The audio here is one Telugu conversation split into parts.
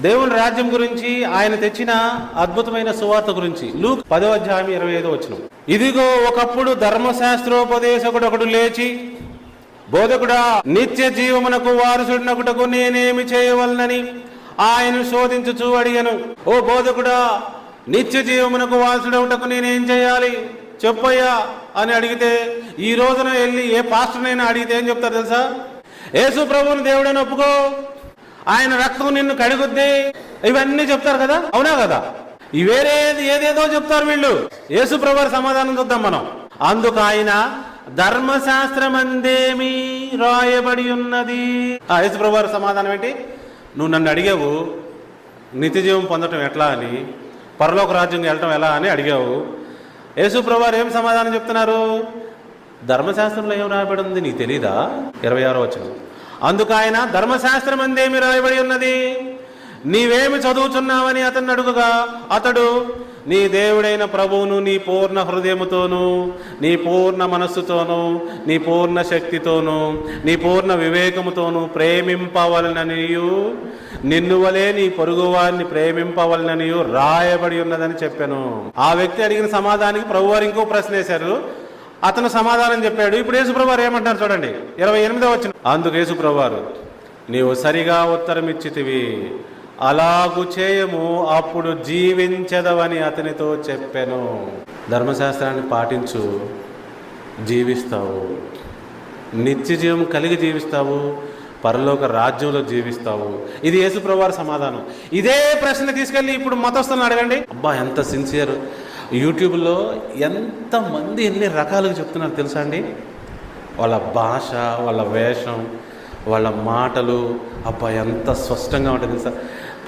దేవుని రాజ్యం గురించి ఆయన తెచ్చిన అద్భుతమైన సువార్త గురించి. లూక్ పదో అధ్యాయం ఇరవై ఐదో వచ్చిన ఇదిగో ఒకప్పుడు ధర్మశాస్త్రోపదేశకుడు ఒకడు లేచి బోధకుడా నిత్య జీవమునకు వారసుడినకుటకు నేనేమి చేయవలనని ఆయన శోధించుచూ అడిగాను. ఓ బోధకుడా నిత్య జీవమునకు వారసుడవుటకు నేనేం చేయాలి? చెప్పయ్యా అని అడిగితే ఈ రోజున వెళ్ళి ఏ పాస్టర్నైనా అడిగితే ఏం చెప్తారు తెలుసా? యేసు ప్రభువుని దేవుడని ఒప్పుకో. ఆయన రక్తం నిన్ను కడుగుద్ది. ఇవన్నీ చెప్తారు కదా? అవునా కదా? వేరేది ఏదేదో చెప్తారు వీళ్ళు. యేసు ప్రభు సమాధానం చూద్దాం మనం. అందుకు ఆయన ధర్మశాస్త్రమందేమి రాయబడి ఉన్నది. ఆ యేసు ప్రభు సమాధానం ఏంటి? నువ్వు నన్ను అడిగావు నిత్య జీవం పొందటం ఎట్లా అని పరలోక రాజ్యం వెళ్ళటం ఎలా అని అడిగావు. యేసు ప్రభు ఏం సమాధానం చెప్తున్నారు? ధర్మశాస్త్రంలో ఏం రాయబడి ఉంది నీకు తెలీదా? ఇరవై ఆరో వచ్చిన అందుకు ఆయన ధర్మశాస్త్రం అందేమి రాయబడి ఉన్నది? నీవేమి చదువుచున్నావని అతన్ని అడుగుగా అతడు నీ దేవుడైన ప్రభువును నీ పూర్ణ హృదయముతోనూ నీ పూర్ణ మనస్సుతోనూ నీ పూర్ణ శక్తితోనూ నీ పూర్ణ వివేకముతోనూ ప్రేమింపవలననియు నిన్ను వలే నీ పొరుగువారిని ప్రేమింపవలననియు రాయబడి ఉన్నదని చెప్పాను. ఆ వ్యక్తి అడిగిన సమాధానికి ప్రభువారు ఇంకో ప్రశ్న వేశారు అతను సమాధానం చెప్పాడు. ఇప్పుడు యేసుప్రభువారు ఏమంటారు చూడండి. ఇరవై ఎనిమిదో వచ్చిన అందుకు యేసుప్రభువారు నీవు సరిగా ఉత్తరం ఇచ్చితివి అలాగు చేయము అప్పుడు జీవించదవని అతనితో చెప్పాను. ధర్మశాస్త్రాన్ని పాటించు జీవిస్తావు. నిత్య జీవం కలిగి జీవిస్తావు పరలోక రాజ్యంలో జీవిస్తావు. ఇది యేసుప్రభువారి సమాధానం. ఇదే ప్రశ్న తీసుకెళ్ళి ఇప్పుడు మతస్థులను అడగండి. అబ్బా ఎంత సిన్సియర్ యూట్యూబ్లో ఎంతమంది ఎన్ని రకాలుగా చెప్తున్నారు తెలుసా అండి? వాళ్ళ భాష వాళ్ళ వేషం వాళ్ళ మాటలు. అబ్బా ఎంత స్పష్టంగా ఉంటుంది తెలుసా?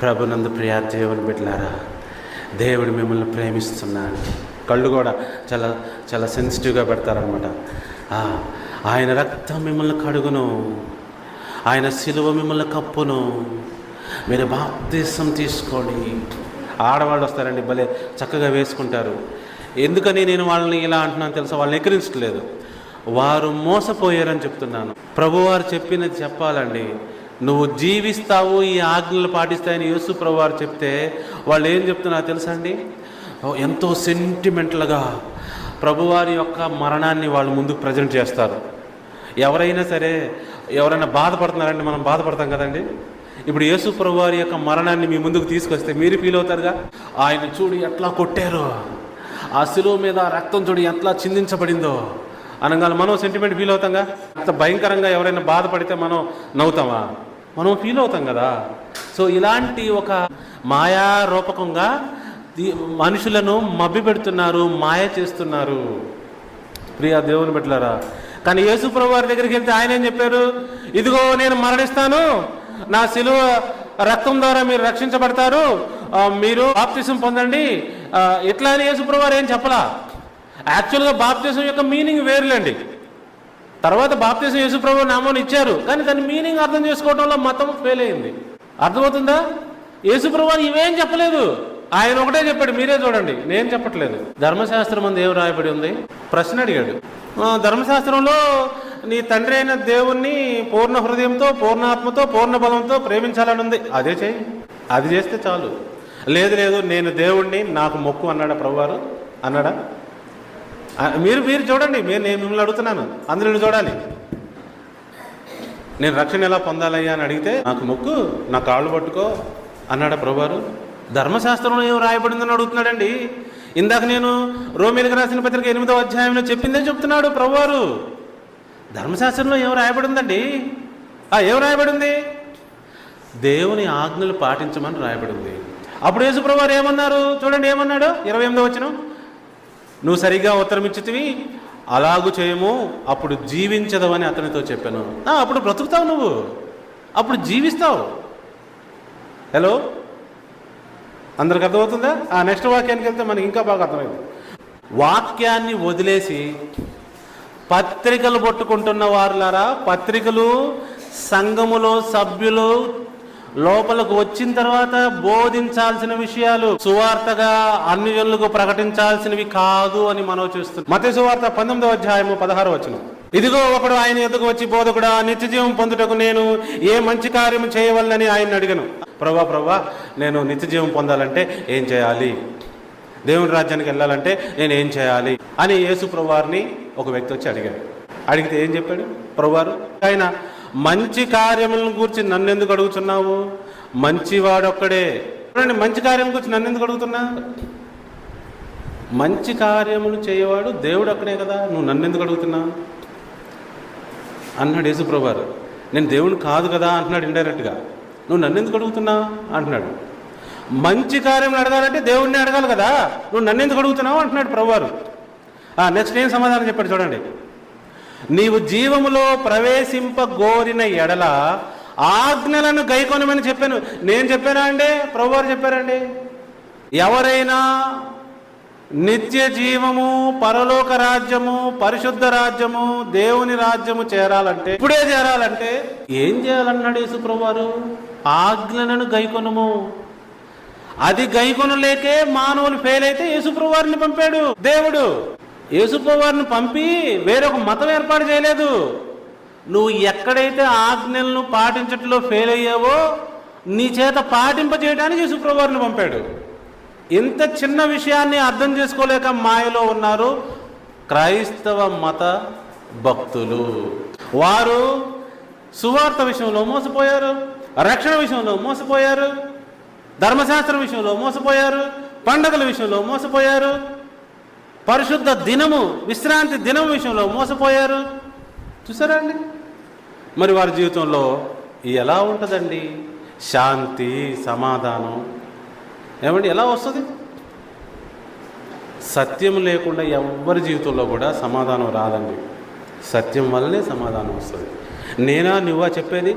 ప్రభునందు ప్రియా దేవుని బిడ్డలారా దేవుడు మిమ్మల్ని ప్రేమిస్తున్నాడు. కళ్ళు కూడా చాలా చాలా సెన్సిటివ్గా పెడతారనమాట ఆయన రక్తం మిమ్మల్ని కడుగును. ఆయన సిలువ మిమ్మల్ని కప్పును. మీరు బాప్తీసం తీసుకోండి. ఆడవాళ్ళు వస్తారండి భలే చక్కగా వేసుకుంటారు. ఎందుకని నేను వాళ్ళని ఇలా అంటున్నాను తెలుసా? వాళ్ళని ఎక్కిరించట్లేదు. వారు మోసపోయారని చెప్తున్నాను. ప్రభువారు చెప్పినది చెప్పాలండి. నువ్వు జీవిస్తావు ఈ ఆజ్ఞలు పాటిస్తాయని యేసు ప్రభువారు చెప్తే వాళ్ళు ఏం చెప్తున్నారు తెలుసా అండి? ఎంతో సెంటిమెంటల్గా ప్రభువారి యొక్క మరణాన్ని వాళ్ళు ముందుకు ప్రజెంట్ చేస్తారు. ఎవరైనా సరే ఎవరైనా బాధపడుతున్నారంటే మనం బాధపడతాం కదండి? ఇప్పుడు యేసు వారి యొక్క మరణాన్ని మీ ముందుకు తీసుకొస్తే మీరు ఫీల్ అవుతారుగా? ఆయన చూడు ఎట్లా కొట్టారో. ఆ శిలువ మీద రక్తం చూడు ఎట్లా చిందించబడిందో. అనగానే మనం సెంటిమెంట్ ఫీల్ అవుతాంగా? అంత భయంకరంగా ఎవరైనా బాధపడితే మనం నవ్వుతామా? మనం ఫీల్ అవుతాం కదా. సో ఇలాంటి ఒక మాయా రూపకంగా మనుషులను మభ్య పెడుతున్నారు మాయ చేస్తున్నారు. ప్రియా దేవుని బిడ్డలారా కానీ యేసుప్రభు వారి దగ్గరికి వెళ్తే ఆయన ఏం చెప్పారు? ఇదిగో నేను మరణిస్తాను. నా శిలువ రక్తం ద్వారా మీరు రక్షించబడతారు. మీరు బాప్తిసం పొందండి. ఇట్లా అని యేసుప్రభు ఏం చెప్పలా? యాక్చువల్గా బాప్తిసం యొక్క మీనింగ్ వేరులేండి. తర్వాత బాప్తిసం యేసుప్రభు నామని ఇచ్చారు. కానీ దాని మీనింగ్ అర్థం చేసుకోవడంలో మతం ఫెయిల్ అయింది అర్థమవుతుందా యేసుప్రభు ఇవేం చెప్పలేదు. ఆయన ఒకటే చెప్పాడు మీరే చూడండి. నేను చెప్పట్లేదు. ధర్మశాస్త్రం అందు ఏం రాయబడి ఉంది. ప్రశ్న అడిగాడు. ధర్మశాస్త్రంలో నీ తండ్రి అయిన దేవుణ్ణి పూర్ణ హృదయంతో పూర్ణాత్మతో పూర్ణ బలంతో ప్రేమించాలని ఉంది అదే చేయి. అది చేస్తే చాలు. లేదు లేదు నేను దేవుణ్ణి నాకు మొక్కు అన్నాడా ప్రభువారు? అన్నాడా? మీరు మీరు చూడండి. మీరు నేను మిమ్మల్ని అడుగుతున్నాను. అందరూ చూడాలి. నేను రక్షణ ఎలా పొందాలయ్యా అని అడిగితే నాకు మొక్కు నా కాళ్ళు పట్టుకో అన్నాడా ప్రభువారు? ధర్మశాస్త్రంలో ఏం రాయబడిందని అడుగుతున్నాడండి? ఇందాక నేను రోమిలకు రాసిన పత్రిక ఎనిమిదో అధ్యాయంలో చెప్పిందే చెప్తున్నాడు ప్రభువారు. ధర్మశాస్త్రంలో ఏం రాయబడిందండి ఆ ఏం రాయబడింది దేవుని ఆజ్ఞలు పాటించమని రాయబడింది అప్పుడు యేసుప్రభువారు ఏమన్నారు? చూడండి ఏమన్నాడు? ఇరవై ఎనిమిదో వచ్చిన నువ్వు సరిగ్గా ఉత్తరం ఇచ్చితివి అలాగు చేయము అప్పుడు జీవించదవని అతనితో చెప్పాను. అప్పుడు బ్రతుకుతావు నువ్వు. అప్పుడు జీవిస్తావు. హలో? అందరికి అర్థమవుతుందా? ఆ నెక్స్ట్ వాక్యానికి వెళ్తే మనకి ఇంకా బాగా అర్థమైంది. వాక్యాన్ని వదిలేసి పత్రికలు పట్టుకుంటున్న వారులారా పత్రికలు సంఘములో సభ్యులు లోపలకు వచ్చిన తర్వాత బోధించాల్సిన విషయాలు సువార్తగా అన్ని జనులకు ప్రకటించాల్సినవి కాదు అని మనం చూస్తున్నాం మత సువార్త పంతొమ్మిదో అధ్యాయము పదహారు వచ్చిన ఇదిగో ఒకడు ఆయన ఎదుగు వచ్చి బోధకుడా నిత్య జీవం పొందుటకు నేను ఏ మంచి కార్యము చేయవలనని ఆయన అడిగను. ప్రభా ప్రభా నేను నిత్య జీవం పొందాలంటే ఏం చేయాలి? దేవుని రాజ్యానికి వెళ్ళాలంటే నేను ఏం చేయాలి? అని యేసు ప్రభువారిని ఒక వ్యక్తి వచ్చి అడిగాడు. అడిగితే ఏం చెప్పాడు? ప్రభువారు ఆయన మంచి కార్యములను గురించి నన్ను ఎందుకు అడుగుతున్నావు? మంచివాడొక్కడే. చూడండి మంచి కార్యం గురించి నన్ను ఎందుకు అడుగుతున్నా? మంచి కార్యములు చేయవాడు దేవుడు అక్కడే కదా నువ్వు నన్ను ఎందుకు అడుగుతున్నావు అన్నాడు యేసుప్రభువారు నేను దేవుడు కాదు కదా అంటున్నాడు ఇండైరెక్ట్గా నువ్వు నన్ను ఎందుకు అడుగుతున్నావు అంటున్నాడు. మంచి కార్యం అడగాలంటే దేవుడిని అడగాలి కదా నువ్వు నన్ను ఎందుకు అడుగుతున్నావు? అంటున్నాడు ప్రభువారు. నెక్స్ట్ ఏం సమాధానం చెప్పాడు చూడండి. నీవు జీవములో ప్రవేశింపగోరిన ఎడల ఆజ్ఞలను గైకొనమని చెప్పాను. నేను చెప్పానా అండి? ప్రభువారు చెప్పారండి. ఎవరైనా నిత్య జీవము పరలోక రాజ్యము పరిశుద్ధ రాజ్యము దేవుని రాజ్యము చేరాలంటే ఇప్పుడే చేరాలంటే ఏం చేయాలన్నాడు యేసుప్రభువారు ఆజ్ఞలను గైకొనము. అది గైకొనలేకే మానవులు ఫెయిల్ అయితే యేసుప్రభువారిని పంపాడు దేవుడు. యేసుప్రవారిని పంపి వేరొక మతం ఏర్పాటు చేయలేదు. నువ్వు ఎక్కడైతే ఆజ్ఞలను పాటించట్లో ఫెయిల్ అయ్యావో నీ చేత పాటింప చేయడానికి యేసుప్రవారిని పంపాడు. ఇంత చిన్న విషయాన్ని అర్థం చేసుకోలేక మాయలో ఉన్నారు క్రైస్తవ మత భక్తులు. వారు సువార్త విషయంలో మోసపోయారు రక్షణ విషయంలో మోసపోయారు ధర్మశాస్త్రం విషయంలో మోసపోయారు పండగల విషయంలో మోసపోయారు పరిశుద్ధ దినము విశ్రాంతి దినం విషయంలో మోసపోయారు. చూసారా అండి? మరి వారి జీవితంలో ఎలా ఉంటుందండి? శాంతి సమాధానం. ఏమండి ఎలా వస్తుంది? సత్యం లేకుండా ఎవ్వరి జీవితంలో కూడా సమాధానం రాదండి. సత్యం వల్లనే సమాధానం వస్తుంది. నేనా నువ్వా చెప్పేది?